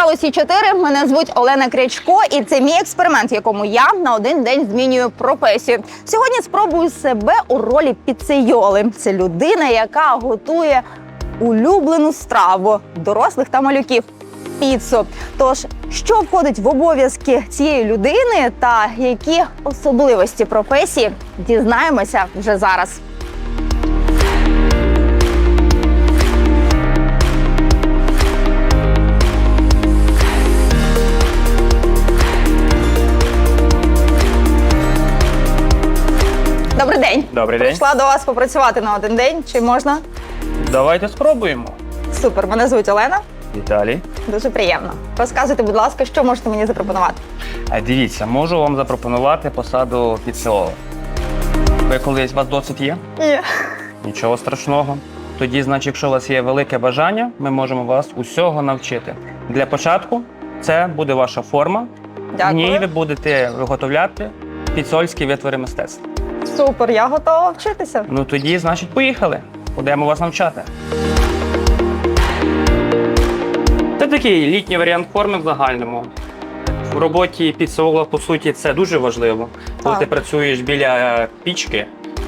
канал усі 4 Мене звуть Олена Крячко, і це мій експеримент, в якому я на один день змінюю професію. Сьогодні спробую себе у ролі піцейоли. Це людина, яка готує улюблену страву дорослих та малюків. Піцу. Тож, що входить в обов'язки цієї людини та які особливості професії, дізнаємося вже зараз. Добрий день. Прийшла до вас попрацювати на один день. Чи можна? Давайте спробуємо. Супер, мене звуть Олена. Віталій. Дуже приємно. Розказуйте, будь ласка, що можете мені запропонувати? А дивіться, можу вам запропонувати посаду підсилова. Ви колись у вас досвід є? Ні. Нічого страшного. Тоді, значить, якщо у вас є велике бажання, ми можемо вас усього навчити. Для початку це буде ваша форма. В ній ви будете виготовляти підсольські витвори мистецтва. Супер, я готова вчитися. Ну тоді, значить, поїхали. Будемо вас навчати. Це такий літній варіант форми в загальному. В роботі підсола, по суті, це дуже важливо. Коли ти працюєш біля пічки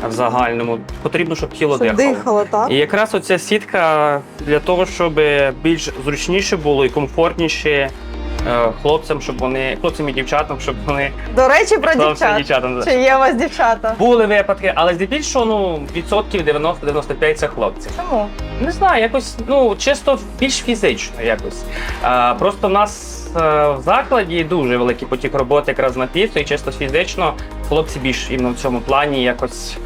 в загальному, потрібно, щоб тіло Щоб дихало. дихало, так? І якраз оця сітка для того, щоб більш зручніше було і комфортніше хлопцям, щоб вони, хлопцям і дівчатам, щоб вони До речі, про дівчат. дівчатам. Чи є у вас дівчата? Були випадки, але здебільшого ну, відсотків 90-95 це хлопці. Чому? Не знаю, якось ну чисто більш фізично якось. А, просто в нас е, в закладі дуже великий потік роботи якраз на піцу, і чисто фізично хлопці більш іменно в цьому плані якось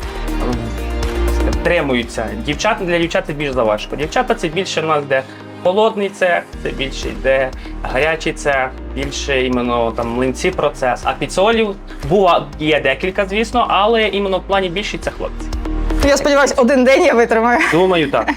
втримуються. Дівчата для дівчат це більш заважко. Дівчата це більше в нас де холодний цех, це більше йде гарячий цех, більше іменно там млинці процес. А піцолів була є декілька, звісно, але іменно в плані більшість це хлопці. Я сподіваюся, один день я витримаю. Думаю, так.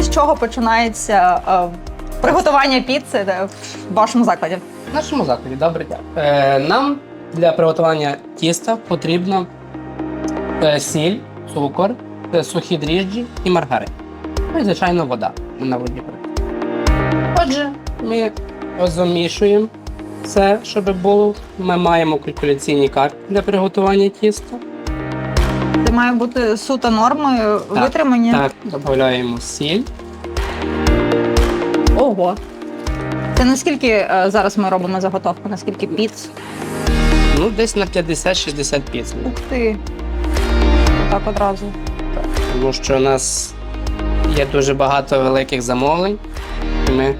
З чого починається е, приготування піци в вашому закладі? В нашому закладі, добре. Е, нам для приготування тіста потрібно е, сіль, цукор, е, сухі дріжджі і маргарин. Ну і, звичайно, вода на воді. Отже, ми замішуємо все, щоб було. Ми маємо калькуляційні карти для приготування тіста. Це має бути суто нормою Так, витримання. Так, додаємо сіль. Ого. Це наскільки е, зараз ми робимо заготовку? Наскільки піц? Ну, десь на 50-60 піц. Ух ти. Так одразу. Тому що у нас є дуже багато великих замовлень, і ми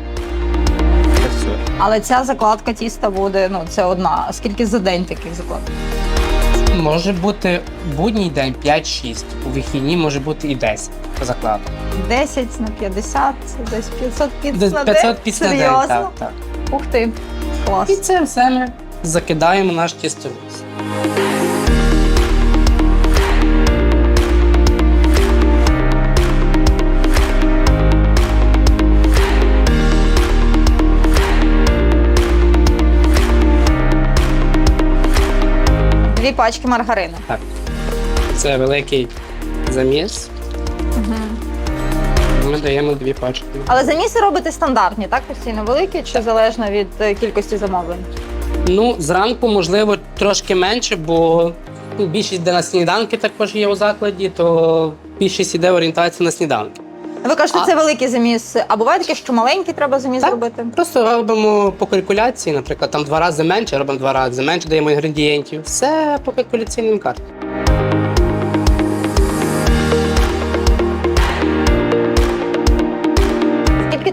працюємо. Але ця закладка тіста буде, ну це одна. А скільки за день таких закладок? Може бути будній день 5-6, у вихідні може бути і 10 закладок. 10 на 50, це десь 500 піц Десь на 500 день? піц на день. Серйозно? Так, так. Ух ти. І Клас. це все ми закидаємо в наш тістовий. Дві пачки маргарину. Так. Це великий заміс. Ми даємо дві пачки. Але заміси робите стандартні, так? Постійно великі чи залежно від е, кількості замовлень? Ну, зранку, можливо, трошки менше, бо ну, більшість йде на сніданки також є у закладі, то більшість іде орієнтація на сніданки. Ви кажете, А- це великий заміс. А буває таке, що маленький треба заміс Так. робити? Просто робимо по калькуляції, наприклад, там два рази менше, робимо два рази менше, даємо інгредієнтів. Все по калькуляційним картам.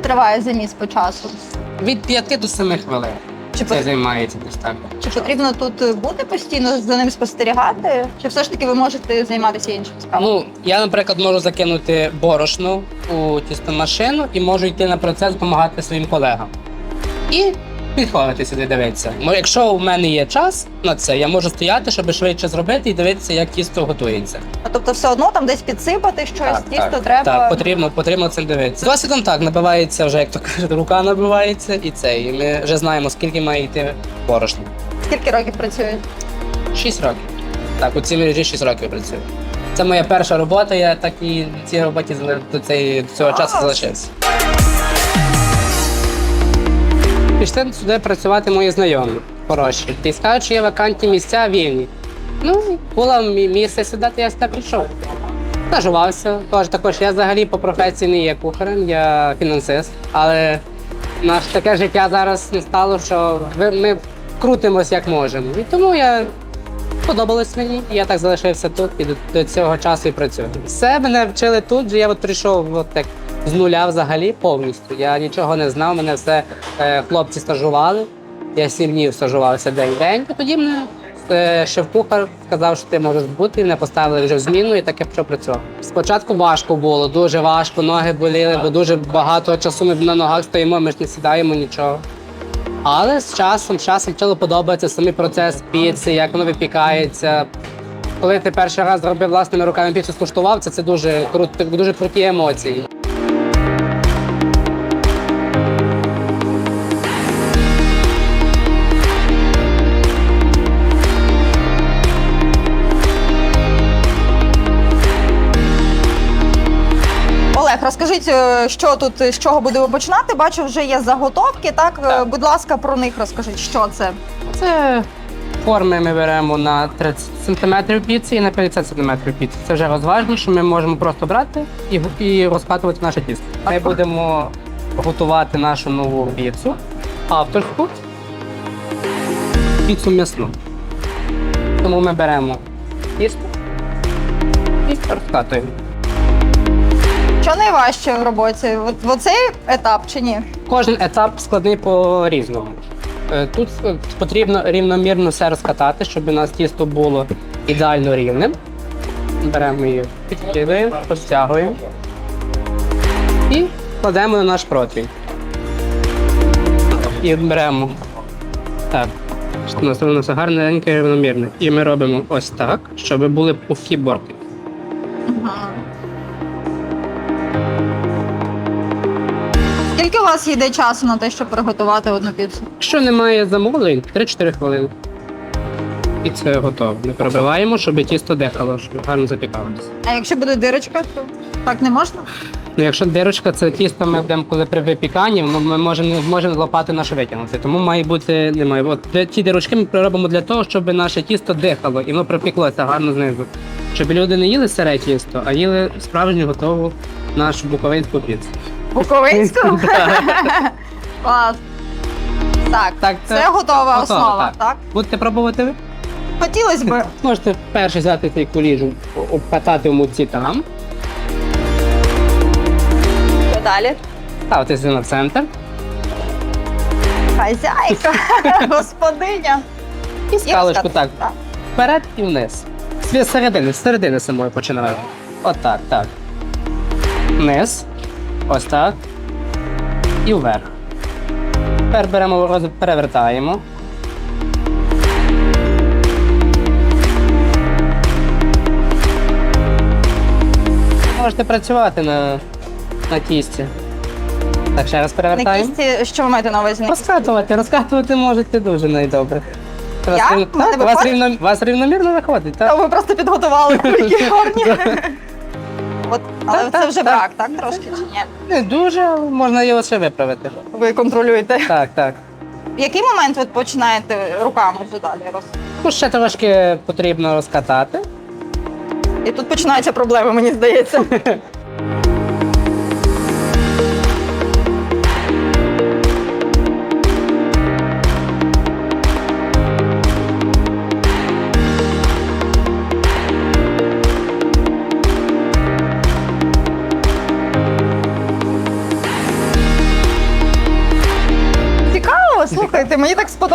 Триває заміс по часу? Від 5 до 7 хвилин. Чи, Це займається десь так. чи потрібно тут бути постійно за ним спостерігати? Чи все ж таки ви можете займатися іншим справами? Ну, я, наприклад, можу закинути борошно у тістомашину і можу йти на процес допомагати своїм колегам. І підходити сюди дивитися. Ну, якщо у мене є час на це, я можу стояти, щоб швидше зробити і дивитися, як тісто готується. А Тобто, все одно там десь підсипати щось, тісто треба. Так, потрібно, потрібно цим дивитися. З досвідом так, набивається вже, як то кажуть, рука набивається і це. І ми вже знаємо, скільки має йти борошна. Скільки років працюють? Шість років. Так, у цій мережі 6 років працюю. Це моя перша робота, я так і в цій роботі до цього часу залишився. Пішли сюди працювати мої знайомі хороші. І скажуть, що є вакантні місця вільні. Ну, було місце сюди, то я сюди прийшов. Стажувався. Тож також я взагалі по професії не є кухарем, я фінансист. Але наше таке життя зараз не стало, що ми крутимось як можемо. І тому я Подобалось мені, і я так залишився тут і до, до цього часу і працюю. Все мене вчили тут, я от прийшов от так з нуля взагалі повністю. Я нічого не знав, мене все е, хлопці стажували. Я сім днів стажувався день-день. І тоді мене е, шеф-кухар сказав, що ти можеш бути, мене поставили вже в зміну, і так я почав працювати. Спочатку важко було, дуже важко, ноги боліли, бо дуже багато часу ми на ногах стоїмо, ми ж не сідаємо нічого. Але з часом, з часом почало подобається самий процес піци, як воно випікається. Коли ти перший раз зробив власними руками піцу, скуштував, це, це дуже круто, дуже круті емоції. Розкажіть, е, що тут з чого будемо починати? Бачу, вже є заготовки. Так, Е, Так. будь ласка, про них розкажіть, що це. Це форми ми беремо на 30 см піци і на 50 см піци. Це вже розважніше, ми можемо просто брати і, і розкатувати наше тісто. Ми будемо готувати нашу нову піцу, авторську піцу м'ясну. Тому ми беремо тісто і розкатуємо. Що найважче в роботі? От в оцей етап чи ні? Кожен етап складний по-різному. Е, Тут е, потрібно рівномірно все розкатати, щоб у нас тісто було ідеально рівним. Беремо її, підкидаємо, розтягуємо і кладемо на наш противень. І беремо так. У нас воно гарненьке рівномірне. І ми робимо ось так, щоб були пухкі борти. Вас йде часу на те, щоб приготувати одну піцу? Якщо немає замовлень, 3-4 хвилини. І це готово. Ми пробиваємо, щоб тісто дихало, щоб гарно запікалося. А якщо буде дирочка, то так не можна? Ну, якщо дирочка, це тісто ми будемо, коли при випіканні, ну, ми можемо можемо лопати наше витягнути. Тому має бути немає. От ті дирочки ми робимо для того, щоб наше тісто дихало і воно пропіклося гарно знизу. Щоб люди не їли сире тісто, а їли справжню готову нашу буковинську піцу. Буковинську? Клас. Так, Так, це це готова готово, основа, так. так? Будете пробувати ви? Хотілося б. Можете перше взяти цей куліжу, обкатати в муці там, Що далі? ставити на центр Хазяйка, господиня. і скалочку так. так. Вперед і вниз. З середини, з середини самої починаємо. Отак, так. Вниз. Ось так. І вверх. Тепер беремо, перевертаємо. Можете працювати на, на тісті. Так, ще раз На перевертаємо. кісті, що ви маєте на увазі? Розкатувати, розкатувати можете дуже найдобре. Вас, рівно- так, вас, рівно, вас рівномірно виходить, Та ви просто підготували кульки гарні. Але Так, це вже так. брак, так? Трошки чи ні? Не дуже, але можна його ще виправити. Ви контролюєте. Так, так. В який момент ви починаєте руками вже далі роз... Ну, ще трошки потрібно розкатати. І тут починаються проблеми, мені здається.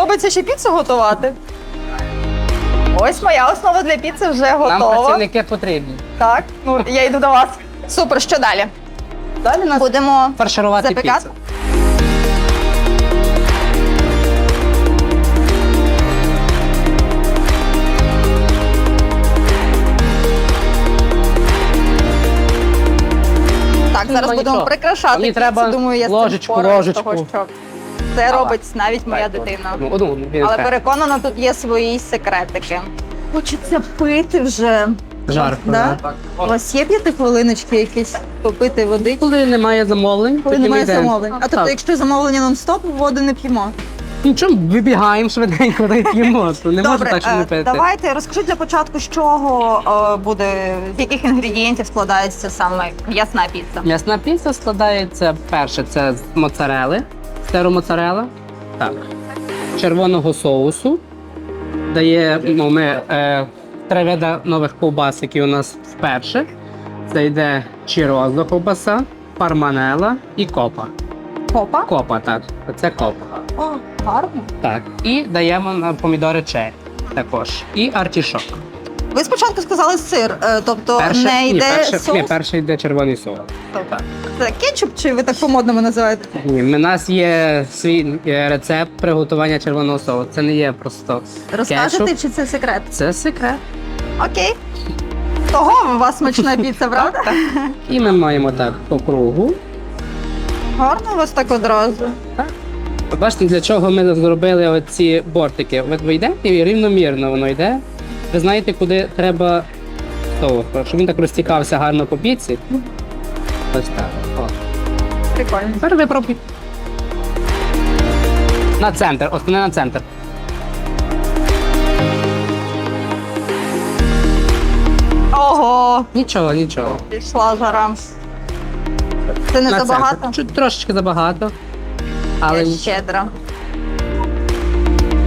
подобається ще піцу готувати. Ось моя основа для піци вже готова. Нам працівники потрібні. Так, ну, ну я йду до вас. Супер, що далі? Далі нас будемо фарширувати запікати. піцу. Так, зараз ну, будемо прикрашати. Мені треба Думаю, я ложечку, ложечку. того, що це робить навіть моя дитина. Ну, він Але пе- переконана, тут є свої секретики. Хочеться пити вже. Жарко, Да? да? У вас є п'ятихвилиночки якісь попити води? Коли немає замовлень, Коли тоді немає ми йдемо. замовлень. А тобто, Так. якщо замовлення нон-стоп, воду не п'ємо. Нічого, вибігаємо швиденько та й п'ємо. То Не можна Добре, так, не е, пити. давайте розкажіть для початку, з чого е, буде, з яких інгредієнтів складається саме м'ясна піца. М'ясна піца складається перше, це з моцарели, стеромоцарела, так, червоного соусу. Дає, ну, ми е, три види нових ковбас, які у нас вперше. Це йде чірозо ковбаса, парманела і копа. Копа? Копа, так. Це копа. О, гарно. Так. І даємо на помідори черрі також. І артішок. Ви спочатку сказали сир, е, тобто Перше, не ні, йде перше, соус. ні, перше йде червоний соус. Тобто, Це кетчуп, чи ви так по-модному називаєте? Ні, у нас є свій е, рецепт приготування червоного соусу. Це не є просто Розкажете, кетчуп. чи це секрет? Це секрет. Окей. Того у вас смачна піца, правда? І ми маємо так по кругу. Гарно у вас так одразу. Бачите, для чого ми зробили оці бортики. От ви йдете і рівномірно воно йде. Ви знаєте, куди треба соус, щоб він так розтікався гарно по піці. Ось так. О. Прикольно. Тепер ви пробуйте. На центр, основне на центр. Ого, Нічого, нічого. пішла жара. Це не На забагато? Чуть трошечки забагато. Але Я щедра.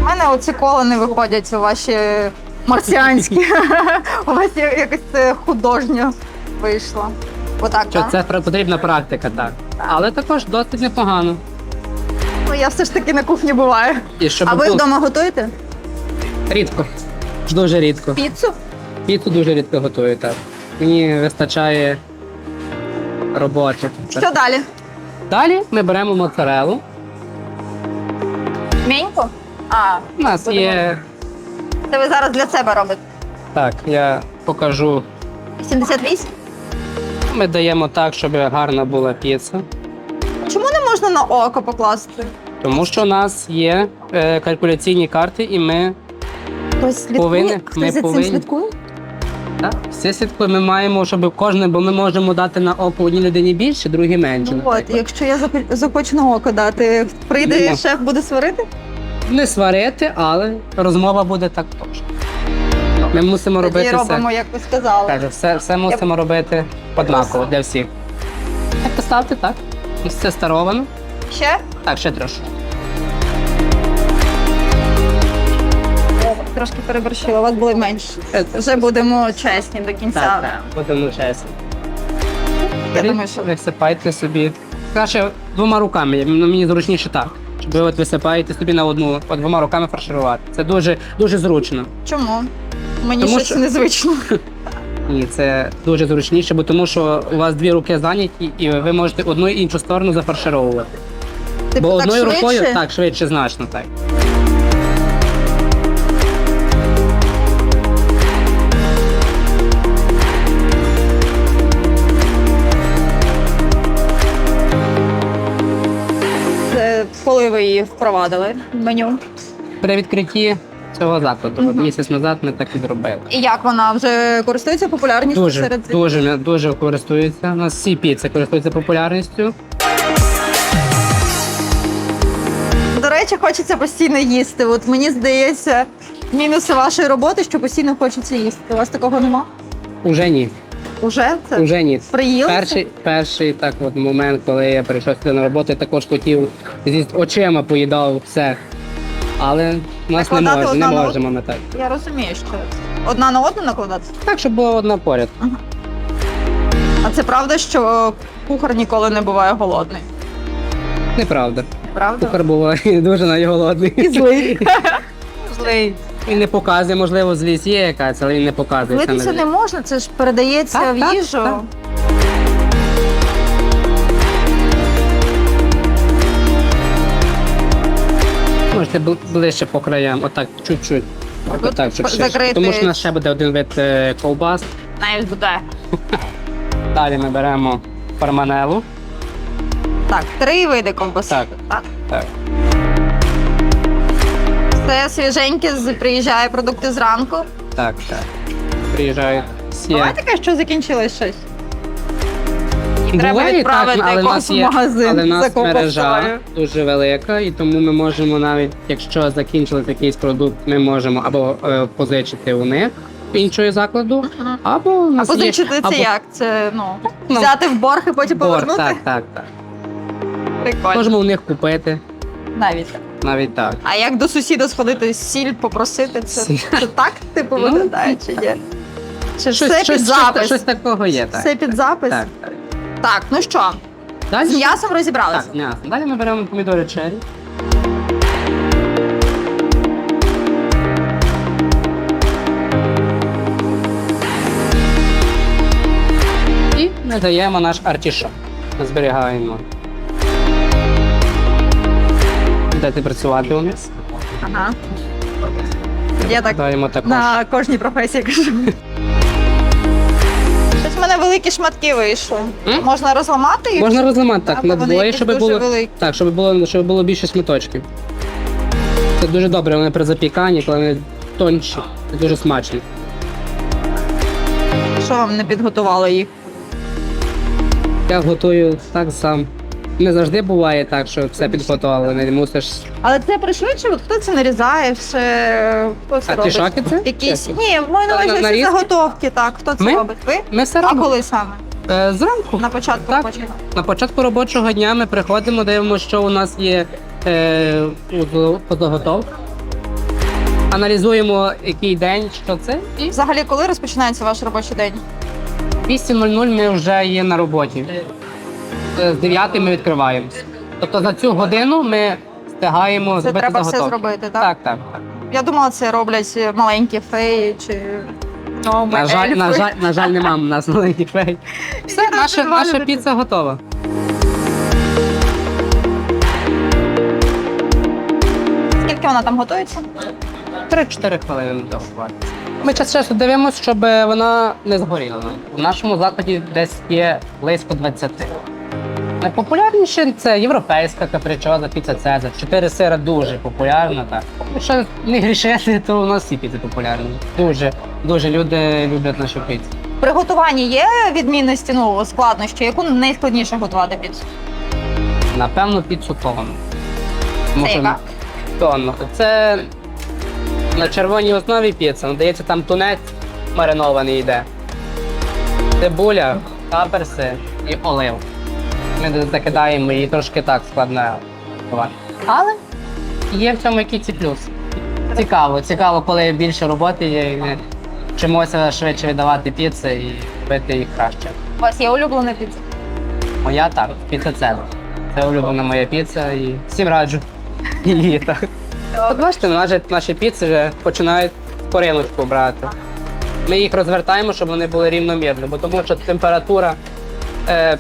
У мене оці кола не виходять у ваші марсіанські. У вас якось це художньо вийшло. Отак, що так? це пр- потрібна практика, так. Але також досить непогано. Ну, я все ж таки на кухні буваю. І щоб А ви було- вдома готуєте? рідко. Дуже рідко. Піцу? Піцу дуже рідко готую, так. Мені вистачає роботи. Що далі? Далі ми беремо моцарелу. Міньку? А, У нас є. Це ви зараз для себе робите. Так, я покажу. 78? Ми даємо так, щоб гарна була піца. Чому не можна на око покласти? Тому що у нас є е, калькуляційні карти, і ми Хтось слідкує? Повинні, Хтось ми за цим повинні. слідкує? так, всі слідкуємо. Ми маємо, щоб кожне, бо ми можемо дати на око одній людині більше, другій менше. Ну, от, наприклад. якщо я захоч- захочу на око дати, прийде Нема. шеф, буде сварити? Не сварити, але розмова буде також. Ми мусимо Тоді робити робимо, все. як ви сказали. Каже, все, все мусимо робити однаково для всіх. Так поставте, так? Ось це старовано. Ще? Так, ще трошки. Трошки переборщила, у вас були менше. Вже будемо чесні до кінця. Так, так. Будемо чесно. Я думаю, що Висипайте собі. Краще двома руками, ну, мені зручніше так. Ви от висипаєте собі на одну, от двома руками фарширувати. Це дуже, дуже зручно. чому? Мені Тому щось що- незвично. Ні, це дуже зручніше, бо тому що у вас дві руки зайняті, і ви можете одну і іншу сторону зафаршировувати. Типу, бо так одною швидше? рукою так швидше, значно так. Її впровадили в меню? При відкритті цього закладу, от місяць назад ми так і зробили. І як вона вже користується популярністю Дуже, серед дуже, дуже користуються. У нас всі піци користуються популярністю. До речі, хочеться постійно їсти. От мені здається, мінуси вашої роботи, що постійно хочеться їсти. У вас такого нема? Уже ні. Уже це Уже ні. приїлися? Перший, перший так от момент, коли я прийшов сюди на роботу, я також хотів зі очима поїдав все. Але нас не, Накладати мож, не одна на можемо ми так. Я розумію, що одна на одну накладати. Так, щоб було одна поряд. А це правда, що кухар ніколи не буває голодний. Неправда. Правда? Кухар буває дуже найголодний. І злий. Злий. Він не показує, можливо, злість є якась, але він не показує. це Злитися не можна, це ж передається Так, в так, їжу. так. Можете бл- ближче по краям, отак, чуть-чуть. Тут Отак, щоб ще. закрити- Тому що у нас ще буде один вид е, ковбас. Навіть буде. Далі ми беремо парманелу. Так, три види ковбаси. Так. так. Так. Все свіженьке, з- приїжджає продукти зранку. Так, так. Приїжджають всі. Буває таке, що закінчилось щось? Треба Буває, відправити але в нас в є, магазин але в за нас мережа дуже велика, і тому ми можемо навіть, якщо закінчились якийсь продукт, ми можемо або е, позичити у них іншого закладу, або у А нас є- позичити це або як? Це ну Ну, взяти в борг і потім борг, повернути? Так, так, так. Прикольно. Можемо у них купити, Навіть так. Навіть так. А як до сусіда сходити сіль попросити, це, Сіль. це так типу Ну, виглядає чи ні? Чи Щось, все щось, під запис? щось такого є, так. Все під запис? Так, так. Так, ну що, Далі, з м'ясом розібралися. так, м'ясо. Далі ми беремо помідори черрі. І ми даємо наш артішок. Зберігаємо. Дайте працювати у нас. Ага. Я так Даємо також. на кожній професії кажу. Щось в мене великі шматки вийшли. М? Можна розламати їх? Можна розламати так Або на вони двоє, якісь щоб дуже було, великі. так, щоб було, щоб було більше сміточків. Це дуже добре, вони при запіканні, коли вони тонші. Це дуже смачно. Що вам не підготувало їх? Я готую так сам. Не завжди буває так, що все підготовлено, не мусиш. Але це пришвидше, от хто це нарізає, все хто А робить? шаки це? Якісь ні, в На- увазі всі нарізки? заготовки. Так, хто це Ми? робить? Ви? Ми все А робимо. коли саме? Е, зранку. На початку Так. початку. На початку робочого дня ми приходимо, дивимося, що у нас є е, у- по заготовках. Аналізуємо, який день, що це, і Взагалі, коли розпочинається ваш робочий день? 8.00 ми вже є на роботі. З 9 ми відкриваємося. Тобто за цю годину ми встигаємо Це зробити треба все заготовки. зробити, так? Так, так. так. Я думала, це роблять маленькі феї чи ну, На жаль, на жаль, на жаль, нема у нас маленьких фей. Все, наша, наша піца готова. Скільки вона там готується? 3-4 хвилини готувати. Ми час часу дивимося, щоб вона не згоріла. У нашому закладі десь є близько 20. Найпопулярніше це європейська капричоза, піца Цезар. Чотири сира дуже популярна. Так. Якщо не грішити, то у нас всі піци популярні. Дуже, дуже люди люблять нашу піцу. В приготуванні є відмінності, ну, складнощі, яку найскладніше готувати піцу? Напевно, піцу тонну. Тому що яка? Тонну. Це на червоній основі піца. Надається там тунець маринований йде. Цибуля, каперси і олив. Ми закидаємо її трошки так готувати. Але є в цьому якийсь плюс. Цікаво, цікаво, коли більше роботи є, і вчимося швидше віддавати піци і робити їх краще. У вас є улюблена піца? Моя так, піца Цезар. Це улюблена моя піца і всім раджу. її так. От бачите, наші, наші піци вже починають пориночку брати. Ми їх розвертаємо, щоб вони були рівномірні, бо тому що температура е,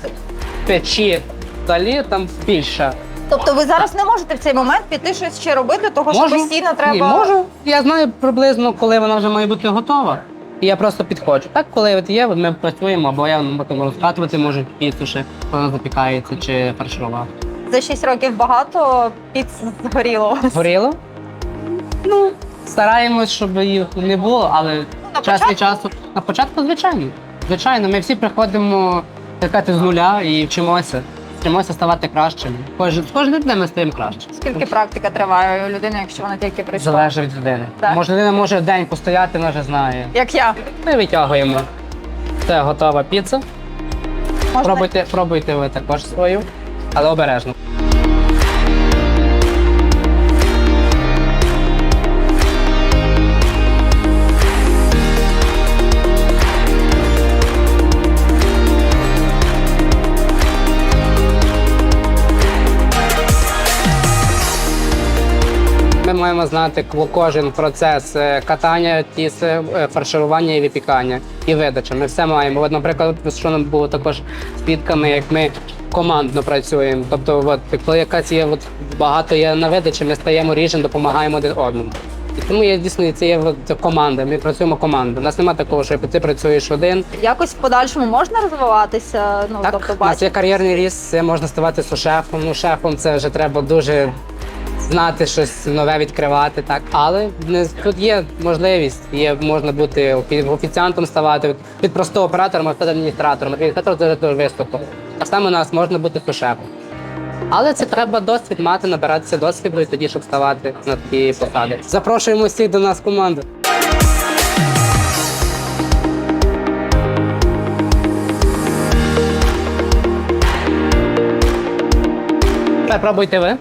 печі далі там більша. Тобто ви зараз не можете в цей момент піти щось ще робити, того що постійно треба. Ні, можу. Я знаю приблизно, коли вона вже має бути готова. І я просто підходжу. Так, коли от є, ми працюємо, або я потім розкатувати можу піцу ще, вона запікається чи фарширувати. За 6 років багато піц згоріло. Горіло? Ну, стараємось, щоб їх не було, але на час від часу. На початку, звичайно. Звичайно, ми всі приходимо чекати з нуля і вчимося. Вчимося ставати кращими. Кожен, з кожним днем ми стаємо краще. Скільки практика триває у людини, якщо вона тільки прийшла? Залежить від людини. Так. Може, людина може день постояти, вона вже знає. Як я. Ми витягуємо. Це готова піца. Можна Пробуйте, пробуйте ви також свою, але обережно. Маємо знати ко- кожен процес е, катання, тіси, е, фарширування і випікання і видача. Ми все маємо. От, наприклад, що нам було також свідками, як ми командно працюємо. Тобто, от, коли якась є от, багато є на видачі, ми стаємо ріжемо, допомагаємо один одному. І Тому є дійсно це є от команда. Ми працюємо командою. У нас немає такого, що ти працюєш один. Якось в подальшому можна розвиватися? Ну Так, тобто у нас є кар'єрний ріст, можна ставати сушефом. Ну, шефом це вже треба дуже знати щось нове відкривати. Так, але не тут є можливість, є можна бути офі- офіціантом ставати від простого оператора, стати адміністратором. Адміністратор це дуже високо. Так само у нас можна бути сушефом. Але це треба досвід мати, набиратися досвіду і тоді, щоб ставати на такі посади. Запрошуємо всіх до нас в команду. Пробуйте ви.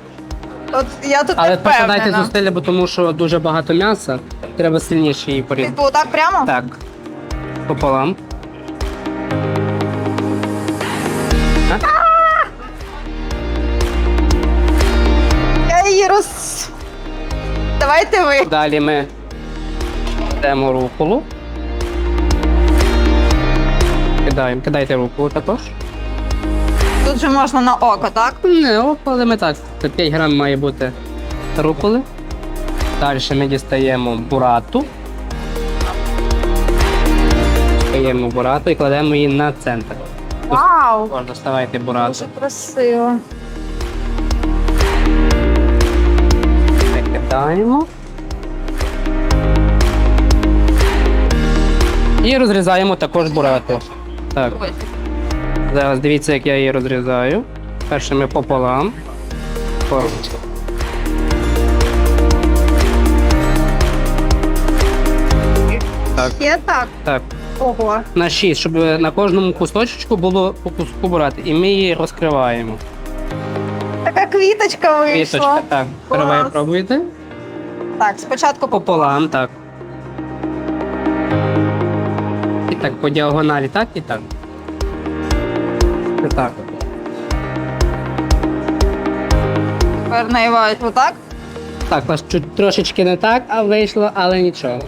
От я тут Але не покладайте впевнена. зусилля, бо тому що дуже багато м'яса. Треба сильніше її порізати. Типу, так прямо? Так. Пополам. Я її роз. Давайте ви. Далі ми йдемо руколу. Кидаємо. Кидайте руколу також. Тут же можна на око, так? Не, оп, але ми так. Це 5 грам має бути руколи. Далі ми дістаємо бурату. Дістаємо бурату і кладемо її на центр. Вау! Можна ставайте бурату. Дуже красиво. Викидаємо. І розрізаємо також бурату. Так, зараз дивіться, як я її розрізаю. Перше ми пополам. По- Є так. Так, Ого. на 6, щоб на кожному кусочку було по куску бурати. І ми її розкриваємо. Така квіточка вийшла. Квіточка, так. Давай пробуйте. Так, спочатку Пополам, так. І так, по діагоналі, так і так. І так. тепер наївають отак. Так, чуть трошечки не так, а вийшло, але нічого.